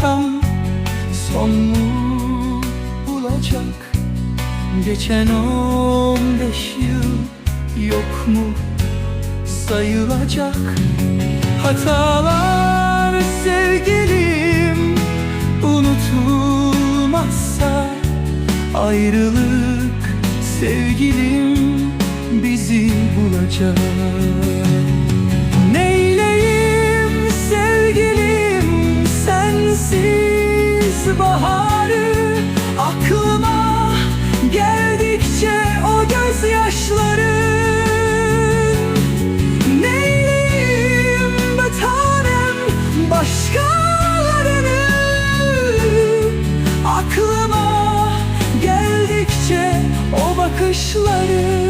aşkım son mu bulacak? Geçen on beş yıl yok mu sayılacak? Hatalar sevgilim unutulmazsa Ayrılık sevgilim bizi bulacak. Baharı Aklıma geldikçe o gözyaşların Neyleyim be tanem? Başkalarını Aklıma geldikçe o bakışların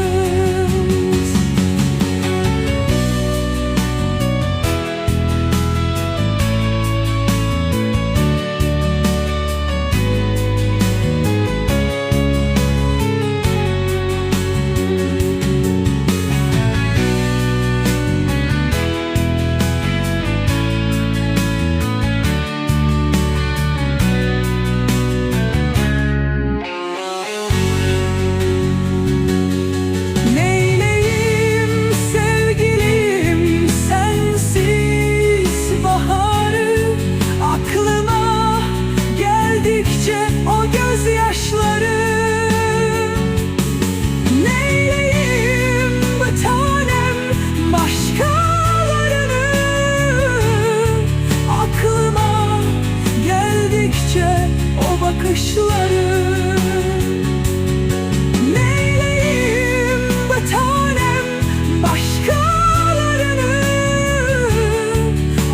bakışları Neyleyim bu tanem başkalarını?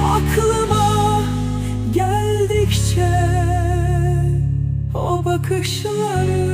Aklıma geldikçe o bakışları